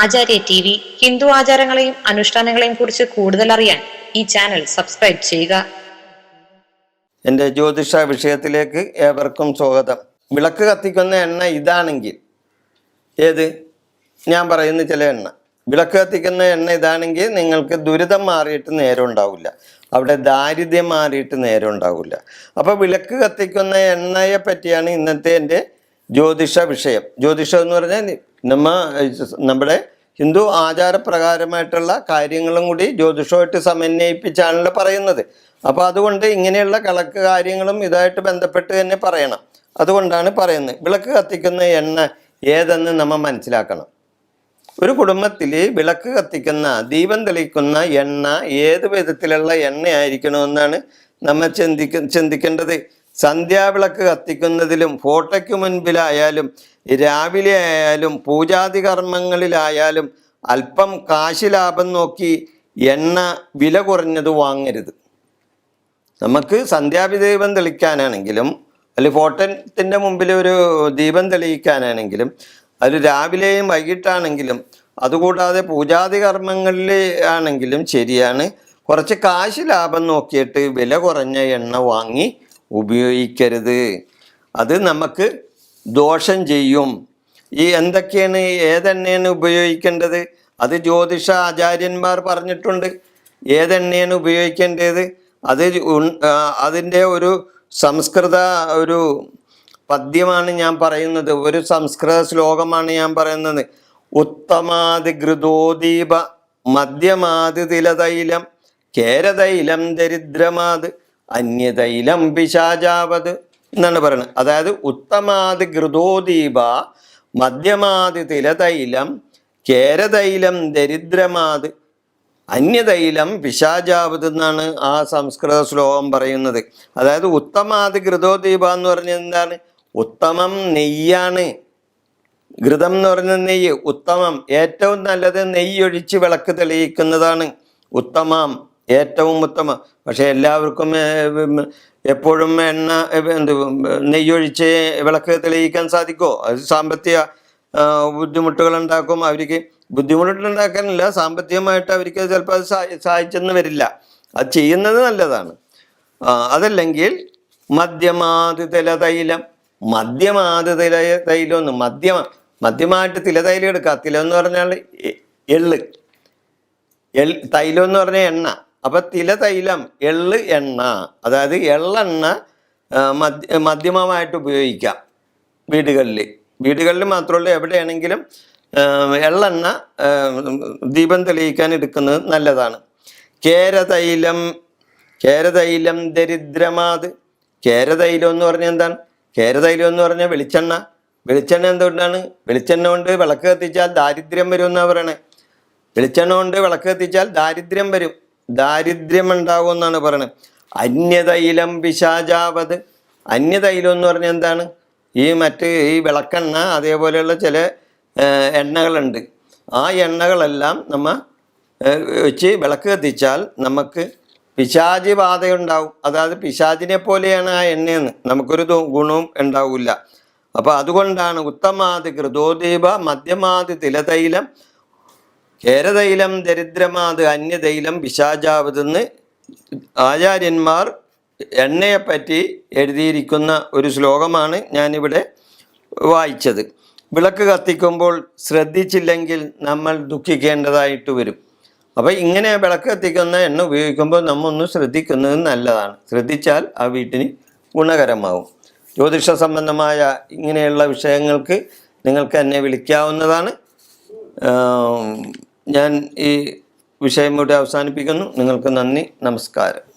ആചാര്യ T V Hindu ആചാരങ്ങളെയും അനുഷ്ഠാനങ്ങളെയും കുറിച്ച് കൂടുതൽ അറിയാൻ ഈ ചാനൽ സബ്സ്ക്രൈബ് ചെയ്യുക. എന്റെ ജ്യോതിഷ വിഷയത്തിലേക്ക് ഏവർക്കും സ്വാഗതം. വിളക്ക് കത്തിക്കുന്ന എണ്ണ ഇതാണെങ്കിൽ ഏത്? ഞാൻ പറയുന്ന ചില എണ്ണ. വിളക്ക് കത്തിക്കുന്ന എണ്ണ ഇതാണെങ്കിൽ നിങ്ങൾക്ക് ദുരിതം മാറിയിട്ട് നേരം ഉണ്ടാവില്ല. അവിടെ ദാരിദ്ര്യം മാറിയിട്ട് നേരം ഉണ്ടാവില്ല. അപ്പോൾ വിളക്ക് കത്തിക്കുന്ന എണ്ണയെ പറ്റിയാണ് ഇന്നത്തെ എന്റെ ജ്യോതിഷ വിഷയം ജ്യോതിഷം എന്ന് പറഞ്ഞാൽ നമ്മ നമ്മുടെ ഹിന്ദു ആചാരപ്രകാരമായിട്ടുള്ള കാര്യങ്ങളും കൂടി ജ്യോതിഷമായിട്ട് സമന്വയിപ്പിച്ചാണല്ലോ പറയുന്നത്. അപ്പോൾ അതുകൊണ്ട് ഇങ്ങനെയുള്ള കിളക്ക് കാര്യങ്ങളും ഇതായിട്ട് ബന്ധപ്പെട്ട് തന്നെ പറയണം. അതുകൊണ്ടാണ് പറയുന്നത്. വിളക്ക് കത്തിക്കുന്ന എണ്ണ ഏതെന്ന് നമ്മൾ മനസ്സിലാക്കണം. ഒരു കുടുംബത്തിൽ വിളക്ക് കത്തിക്കുന്ന ദീപം തെളിക്കുന്ന എണ്ണ ഏത് വിധത്തിലുള്ള എണ്ണയായിരിക്കണമെന്നാണ് നമ്മൾ ചിന്തിക്ക ചിന്തിക്കേണ്ടത്? സന്ധ്യാവിളക്ക് കത്തിക്കുന്നതിലും ഫോട്ടോയ്ക്ക് മുൻപിലായാലും രാവിലെ ആയാലും പൂജാതി കർമ്മങ്ങളിലായാലും അല്പം കാശ് ലാഭം നോക്കി എണ്ണ വില കുറഞ്ഞത് വാങ്ങരുത്. നമുക്ക് സന്ധ്യാഭിദീപം തെളിക്കാനാണെങ്കിലും അല്ലെങ്കിൽ ഫോട്ടത്തിന്റെ മുമ്പിൽ ഒരു ദീപം തെളിയിക്കാനാണെങ്കിലും അത് രാവിലെയും വൈകിട്ടാണെങ്കിലും അതുകൂടാതെ പൂജാതി കർമ്മങ്ങളിൽ ആണെങ്കിലും ശരിയാണ്. കുറച്ച് കാശ് ലാഭം നോക്കിയിട്ട് വില കുറഞ്ഞ എണ്ണ വാങ്ങി ഉപയോഗിക്കരുത്. അത് നമുക്ക് ദോഷം ചെയ്യും. ഈ എന്തൊക്കെയാണ് ഏതെണ്ണയാണ് ഉപയോഗിക്കേണ്ടത്? അത് ജ്യോതിഷ ആചാര്യന്മാർ പറഞ്ഞിട്ടുണ്ട്. ഏതെണ്ണയാണ് ഉപയോഗിക്കേണ്ടത്? അത് അതിന്റെ ഒരു സംസ്കൃത ഒരു പദ്യമാണ് ഞാൻ പറയുന്നത്. ഒരു സംസ്കൃത ശ്ലോകമാണ് ഞാൻ പറയുന്നത്. ഉത്തമാതി ഘൃതോദീപ മധ്യമാതി തിലതൈലം കേരതൈലം ദരിദ്രമാത് അന്യതൈലം പിശാചാവത് എന്നാണ് പറയുന്നത് അതായത് ഉത്തമാതി ഘൃതോദീപ മധ്യമാതി തിലതൈലം കേരതൈലം ദരിദ്രമാത് അന്യതൈലം പിശാചാവത് എന്നാണ് ആ സംസ്കൃത ശ്ലോകം പറയുന്നത്. അതായത് ഉത്തമാതി ഘൃതോദീപ എന്ന് പറഞ്ഞത് എന്താണ്? ഉത്തമം നെയ്യാണ്. ഘൃതം എന്ന് പറയുന്നത് നെയ്യ്. ഉത്തമം ഏറ്റവും നല്ലത് നെയ്യൊഴിച്ച് വിളക്ക് തെളിയിക്കുന്നതാണ് ഉത്തമം. ഏറ്റവും ഉത്തമ. പക്ഷെ എല്ലാവർക്കും എപ്പോഴും എണ്ണ എന്ത് നെയ്യൊഴിച്ച് വിളക്ക് തെളിയിക്കാൻ സാധിക്കുമോ അത് സാമ്പത്തിക ബുദ്ധിമുട്ടുകൾ ഉണ്ടാക്കും. അവർക്ക് ബുദ്ധിമുട്ടുണ്ടാക്കാനില്ല സാമ്പത്തികമായിട്ട് അവർക്ക് ചിലപ്പോൾ അത് സഹായിച്ചെന്ന് വരില്ല. അത് ചെയ്യുന്നത് നല്ലതാണ്. അതല്ലെങ്കിൽ മദ്യമാതി തില തൈലം മദ്യമാതി തില തൈലം എന്ന് മദ്യമ മദ്യമായിട്ട് തില തൈലം എടുക്കുക. തിലം എന്ന് പറഞ്ഞാൽ എൾ എള്ള്. എൾ തൈലം എന്ന് പറഞ്ഞാൽ എണ്ണ. അപ്പൊ തില തൈലം എള്ള് എണ്ണ. അതായത് എള്ളെണ്ണ മധ്യമമായിട്ട് ഉപയോഗിക്കാം വീടുകളിൽ വീടുകളിൽ മാത്രമല്ല എവിടെയാണെങ്കിലും എള്ളെണ്ണ ദീപം തെളിയിക്കാൻ എടുക്കുന്നത് നല്ലതാണ്. കേരതൈലം കേരതൈലം ദരിദ്രമാത്. കേരതൈലം എന്ന് പറഞ്ഞാൽ എന്താണ്? കേരതൈലം എന്ന് പറഞ്ഞാൽ വെളിച്ചെണ്ണ. വെളിച്ചെണ്ണ എന്തുകൊണ്ടാണ്? വെളിച്ചെണ്ണ കൊണ്ട് വിളക്ക് കത്തിച്ചാൽ ദാരിദ്ര്യം വരും എന്നാണ് പറയണേ. വെളിച്ചെണ്ണ കൊണ്ട് വിളക്ക് കത്തിച്ചാൽ ദാരിദ്ര്യം വരും. ദാരിദ്ര്യം ഉണ്ടാകും എന്നാണ് പറയുന്നത് അന്യതൈലം പിശാചാവത്. അന്യതൈലം എന്ന് പറഞ്ഞാൽ എന്താണ്? ഈ മറ്റ് ഈ വിളക്കെണ്ണ അതേപോലെയുള്ള ചില എണ്ണകളുണ്ട്. ആ എണ്ണകളെല്ലാം നമ്മ വെച്ച് വിളക്ക് കത്തിച്ചാൽ നമുക്ക് പിശാചി ബാധയുണ്ടാവും അതായത് പിശാചിനെ പോലെയാണ് ആ എണ്ണയെന്ന്. നമുക്കൊരു ഗുണവും ഉണ്ടാവില്ല. അപ്പോൾ അതുകൊണ്ടാണ് ഉത്തമാതി കൃതോദീപ മധ്യമാതി തിലതൈലം കേരതൈലം ദരിദ്രമാത് അന്യതൈലം പിശാചാവതെന്ന് ആചാര്യന്മാർ എണ്ണയെപ്പറ്റി എഴുതിയിരിക്കുന്ന ഒരു ശ്ലോകമാണ് ഞാനിവിടെ വായിച്ചത്. വിളക്ക് കത്തിക്കുമ്പോൾ ശ്രദ്ധിച്ചില്ലെങ്കിൽ നമ്മൾ ദുഃഖിക്കേണ്ടതായിട്ട് വരും. അപ്പോൾ ഇങ്ങനെ വിളക്ക് കത്തിക്കുന്ന എണ്ണ ഉപയോഗിക്കുമ്പോൾ നമ്മൊന്ന് ശ്രദ്ധിക്കുന്നത് നല്ലതാണ്. ശ്രദ്ധിച്ചാൽ ആ വീട്ടിന് ഗുണകരമാവും. ജ്യോതിഷ സംബന്ധമായ ഇങ്ങനെയുള്ള വിഷയങ്ങൾക്ക് നിങ്ങൾക്ക് എന്നെ വിളിക്കാവുന്നതാണ്. ഞാൻ ഈ വിഷയം ഇവിടെ അവസാനിപ്പിക്കുന്നു. നിങ്ങൾക്ക് നന്ദി നമസ്കാരം.